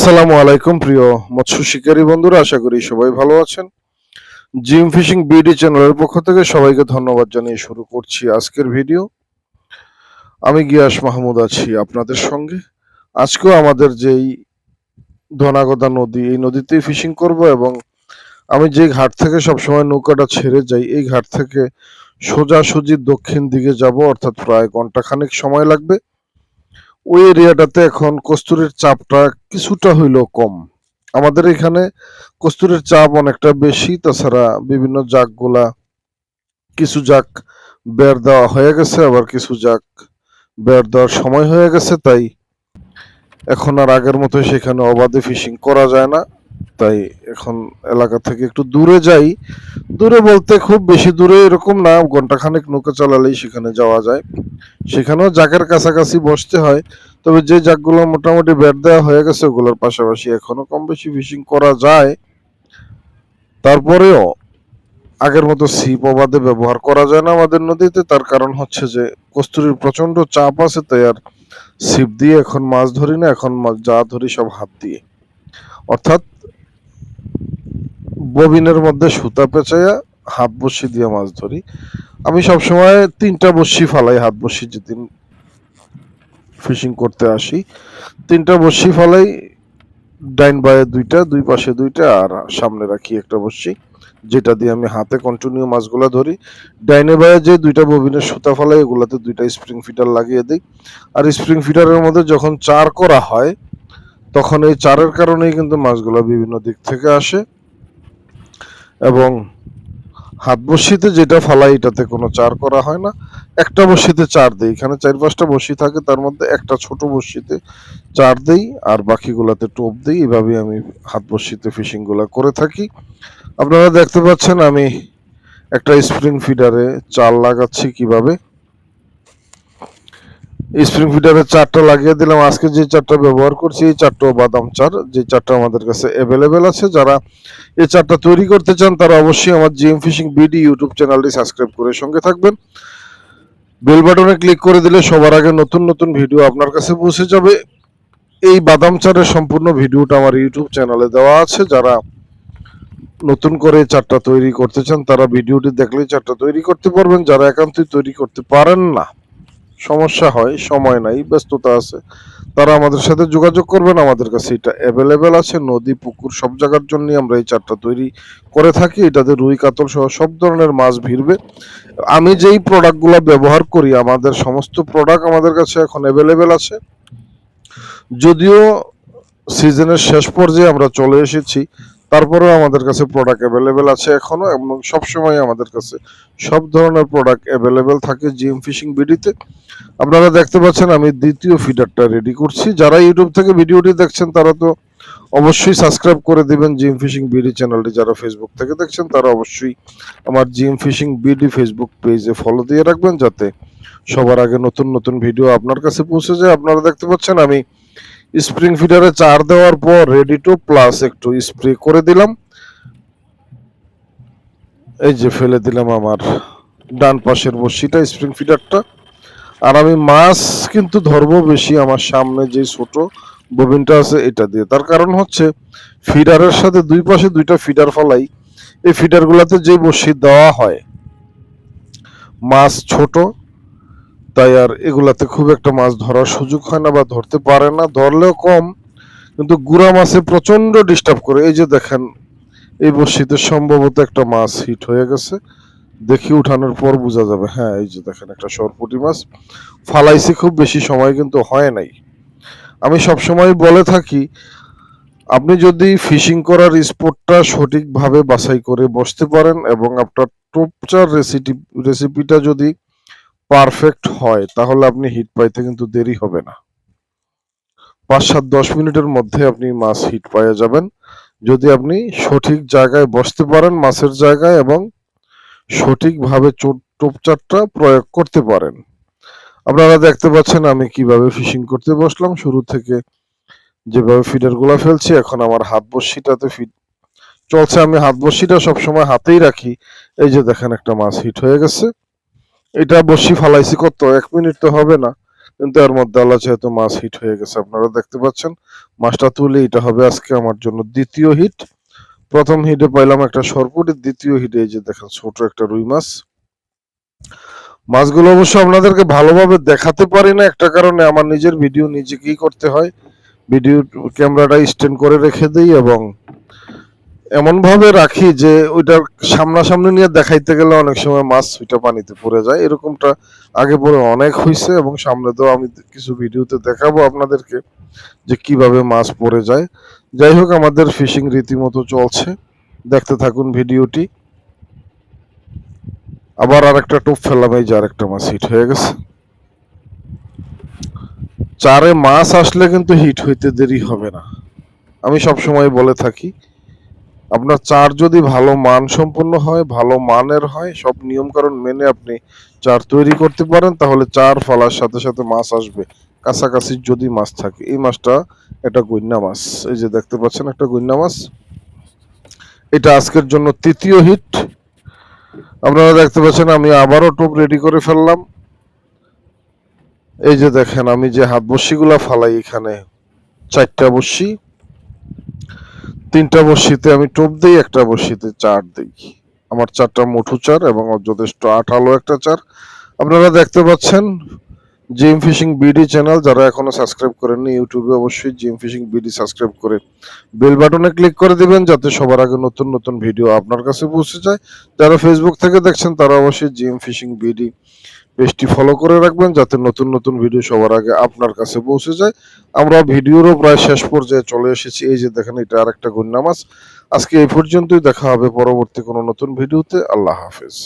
আসসালামু আলাইকুম, প্রিয় মৎস্য শিকারী বন্ধুরা, আশা করি সবাই ভালো আছেন। জিম ফিশিং বিডি চ্যানেলের পক্ষ থেকে সবাইকে ধন্যবাদ জানিয়ে শুরু করছি আজকের ভিডিও। আমি গিয়াস মাহমুদ আছি আপনাদের সঙ্গে। আজকেও আমাদের যেই ধনাগদা নদী, এই নদীতেই ফিশিং করব এবং আমি যে ঘাট থেকে সবসময় নৌকাটা ছেড়ে যাই, এই ঘাট থেকে সোজাসুজি দক্ষিণ দিকে যাব, অর্থাৎ প্রায় ঘন্টাখানেক সময় লাগবে। ওই এরিয়াটাতে এখন কস্তুরের চাপটা কিছুটা হইলেও কম। আমাদের এখানে কস্তুরের চাপ অনেকটা বেশি, তাছাড়া বিভিন্ন জাকগুলা কিছু জাক বের দেওয়া হয়ে গেছে, আবার কিছু জাক বের দেওয়ার সময় হয়ে গেছে, তাই এখন আর আগের মতো সেখানে অবাধে ফিশিং করা যায় না। তাই এখন এলাকা থেকে একটু দূরে যাই। দূরে বলতে খুব বেশি দূরে এরকম না ঘন্টাখানেক নৌকা চালালেই সেখানে যাওয়া যায়। সেখানেও জাকের কাছাকাছি বসতে হয়, তবে যে জাকগুলো মোটামুটি বের দেওয়া হয়ে গেছে, ওগুলোর পাশাপাশি এখনও কম বেশি ফিশিং করা যায়। তারপরেও আগের মতো ছিপ অবাধে ব্যবহার করা যায় না আমাদের নদীতে, তার কারণ হচ্ছে যে কস্তুরির প্রচণ্ড চাপ আছে, তাই আর ছিপ দিয়ে এখন মাছ ধরি না, এখন যা ধরি সব হাত দিয়ে। অর্থাৎ ববিনের মধ্যে সুতা পেঁচাইয়া হাত বসি দিয়ে মাছ ধরি। আমি সবসময় তিনটা বসি ফালাই, হাত বসি যেদিন ফিশিং করতে আসি। তিনটা বসি ফালাই, ডাইন বায়ে দুইটা, দুই পাশে দুইটা, আর সামনে রাখি একটা বসি, যেটা দিয়ে আমি হাতে কন্টিনিউ মাছগুলো ধরি। ডাইনে বায়ে যে দুইটা ববিনের সুতা ফালাই, এগুলাতে দুইটা স্প্রিং ফিটার লাগিয়ে দিই। আর স্প্রিং ফিটারের মধ্যে যখন চার করা হয়, তখন এই চারের কারণেই কিন্তু মাছগুলো বিভিন্ন দিক থেকে আসে। এবং হাত বসিতে যেটা ফালাই, এটাতে কোনো চার করা হয় না। একটা বসিতে চার দেই। এখানে চার পাঁচটা বসি থাকে, তার মধ্যে একটা ছোট বসিতে চার দেই আর বাকিগুলাতে টোপ দিই। এভাবে আমি হাত বসিতে ফিশিংগুলো করে থাকি। আপনারা দেখতে পাচ্ছেন আমি একটা স্প্রিং ফিডারে চাল লাগাচ্ছি কীভাবে। স্প্রিং ফিডারে চারটা লাগিয়ে দিলাম। আজকে যে চারটা ব্যবহার করছি, এই চারটাও বাদাম চার, যে চারটা আমাদের কাছে অ্যাভেলেবেল আছে। যারা এই চারটা তৈরি করতে চান, তারা অবশ্যই আমার জিএম ফিশিং বিডি ইউটিউব চ্যানেলটি সাবস্ক্রাইব করে সঙ্গে থাকবেন। বেল বাটনে ক্লিক করে দিলে সবার আগে নতুন নতুন ভিডিও আপনার কাছে পৌঁছে যাবে। এই বাদাম চারের সম্পূর্ণ ভিডিওটা আমার ইউটিউব চ্যানেলে দেওয়া আছে। যারা নতুন করে চারটা তৈরি করতে চান, তারা ভিডিওটি দেখলেই চারটা তৈরি করতে পারবেন। যারা একান্তই তৈরি করতে পারেন না সমস্যা হয়, সময় নাই, ব্যস্ততা আছে। তারা আমাদের সাথে যোগাযোগ করবেন, আমাদের কাছে এটা অ্যাভেলেবেল আছে। নদী, পুকুর, সব জায়গার জন্য আমরা এই চারটা তৈরি করে থাকি। এটাতে রুই, কাতল সহ সব ধরনের মাছ ভিড়বে। আমি যেই প্রোডাক্টগুলো ব্যবহার করি, আমাদের সমস্ত প্রোডাক্ট আমাদের কাছে এখন অ্যাভেলেবেল আছে। যদিও সিজনের শেষ পর্যায়ে আমরা চলে এসেছি তারপরেও আমাদের কাছে প্রোডাক্ট অ্যাভেলেবেল আছে এখনও এবং সবসময় আমাদের কাছে সব ধরনের প্রোডাক্ট অ্যাভেলেবেল থাকে জিএম ফিশিং বিডিতে আপনারা দেখতে পাচ্ছেন আমি দ্বিতীয় ফিডারটা রেডি করছি। যারা ইউটিউব থেকে ভিডিওটি দেখছেন, তারা তো অবশ্যই সাবস্ক্রাইব করে দিবেন জিএম ফিশিং বিডি চ্যানেলটি যারা ফেসবুক থেকে দেখছেন, তারা অবশ্যই আমার জিএম ফিশিং বিডি ফেসবুক পেজে ফলো দিয়ে রাখবেন যাতে সবার আগে নতুন নতুন ভিডিও আপনার কাছে পৌঁছে যায়। আপনারা দেখতে পাচ্ছেন আমি স্প্রিং ফিডারে চার দেওয়ার পর রেডি টু প্লাস একটু স্প্রে করে দিলাম। এই যে ফেলে দিলাম আমার ডান পাশের বসিটা স্প্রিং ফিডারটা আর আমি মাছ কিন্তু ধরবো বেশি আমার সামনে যে ছোট ববিনটা আছে এটা দিয়ে। তার কারণ হচ্ছে ফিডারের সাথে দুই পাশে দুইটা ফিডার ফলাই, এই ফিডার গুলাতে যে বসি দেওয়া হয়, মাছ ছোট তাই আর এগুলাতে খুব একটা মাছ ধরার সুযোগ হয় না বা ধরতে পারে না, ধরলেও কম। কিন্তু গুড়া মাছে প্রচণ্ড ডিস্টার্ব করে। এই যে দেখেন, এই বসিতে সম্ভবত একটা মাছ হিট হয়ে গেছে। দেখি উঠানোর পর বোঝা যাবে। হ্যাঁ এই যে দেখেন একটা সরপুটি মাছ। ফালাইছি খুব বেশি সময় কিন্তু হয় নাই। আমি সব সময় বলে থাকি, আপনি যদি ফিশিং করার স্পটটা সঠিকভাবে বাছাই করে বসতে পারেন এবং আপনার টোপচার রেসিপি রেসিপিটা যদি পারফেক্ট হয়, তাহলে আপনি হিট পাইতে কিন্তু দেরি হবে না। পাঁচ সাত দশ মিনিটের মধ্যে আপনি মাছ হিট পাইয়ে যাবেন। যদি আপনি সঠিক জায়গায় বসতে পারেন মাছের জায়গায় এবং সঠিকভাবে টোপচারটা প্রয়োগ করতে পারেন। আপনারা দেখতে পাচ্ছেন আমি কীভাবে ফিশিং করতে বসলাম। শুরু থেকে যেভাবে ফিডারগুলা ফেলছি, এখন আমার হাত বসিটাতে ফিড চলছে। আমি হাত বসিটা সবসময় হাতেই রাখি। এই যে দেখেন একটা মাছ হিট হয়ে গেছে। এটা বসি ফালাইছি কত? এক মিনিট তো হবে না। কিন্তু এর মধ্যে আল্লাহ যেহেতু মাছ হিট হয়ে গেছে, আপনারা দেখতে পাচ্ছেন। মাছটা তুলে এটা হবে আজকে আমার জন্য দ্বিতীয় হিট প্রথম হিটে পাইলাম একটা সরপুটি দ্বিতীয় হিটে এই যে দেখেন ছোট একটা রুই মাছ। মাছগুলো অবশ্য আপনাদেরকে ভালোভাবে দেখাতে পারি না, একটা কারণে আমার নিজের ভিডিও নিজেকেই করতে হয়। ভিডিও ক্যামেরাটা স্ট্যান্ড করে রেখে দিই এবং এমন ভাবে রাখি যে ওইটা সামনাসামনি নিয়ে দেখাইতে গেলে অনেক সময় মাছ ওইটা পানিতে পড়ে যায়। এরকমটা আগে পরে অনেক হয়েছে এবং সামনে তো আমি কিছু ভিডিওতে দেখাবো আপনাদেরকে যে কীভাবে মাছ পড়ে যায়। যাই হোক, আমাদের ফিশিং রীতিমতো চলছে। দেখতে থাকুন ভিডিওটি। আবার আরেকটা টোপ ফেললাম এই যে আরেকটা মাছ হিট হয়ে গেছে। চারে মাছ আসলে কিন্তু হিট হইতে দেরি হবে না। আমি সব সময় বলে থাকি আপনার চার যদি ভালো মান সম্পন্ন হয়, ভালো মানের হয়, সব নিয়ম কারণ মেনে আপনি চার তৈরি করতে পারেন, তাহলে চার ফলার সাথে সাথে মাছ আসবে। কাছাকাছি যদি মাছ থাকে, এই মাছটা এটা গইন্না মাছ। এই যে দেখতে পাচ্ছেন, একটা গইন্না মাছ। এটা আজকের জন্য তৃতীয় হিট। আপনারা দেখতে পাচ্ছেন, আমি আবারও টোপ রেডি করে ফেললাম। এই যে দেখেন, আমি যে হাত বসিগুলা ফালাই এখানে, চারটা বসি। তিনটা বসিতে আমি টোপ দিই, একটা বসিতে চার দিই। আমার চারটা মুঠু চার এবং যথেষ্ট আঠালো একটা চার। আপনারা দেখতে পাচ্ছেন জিম ফিশিং বিডি চ্যানেল। যারা এখনও সাবস্ক্রাইব করেননি, ইউটিউবে অবশ্যই GM fishing BD subscribe bell bell বাটনে ক্লিক করে দিবেন, যাতে সবার আগে নতুন নতুন ভিডিও আপনার কাছে পৌঁছে যায়। যারা ফেসবুক থেকে দেখছেন, তারা অবশ্যই জিম ফিশিং বিডি পেজটি ফলো করে রাখবেন যাতে নতুন নতুন ভিডিও সবার আগে আপনার কাছে পৌঁছে যায়। আমরা ভিডিওরও প্রায় শেষ পর্যায়ে চলে এসেছি। এই যে দেখেন, এটা আরেকটা গুন্না মাছ। আজকে এই পর্যন্তই। দেখা হবে পরবর্তী কোনো নতুন ভিডিওতে আল্লাহ হাফেজ।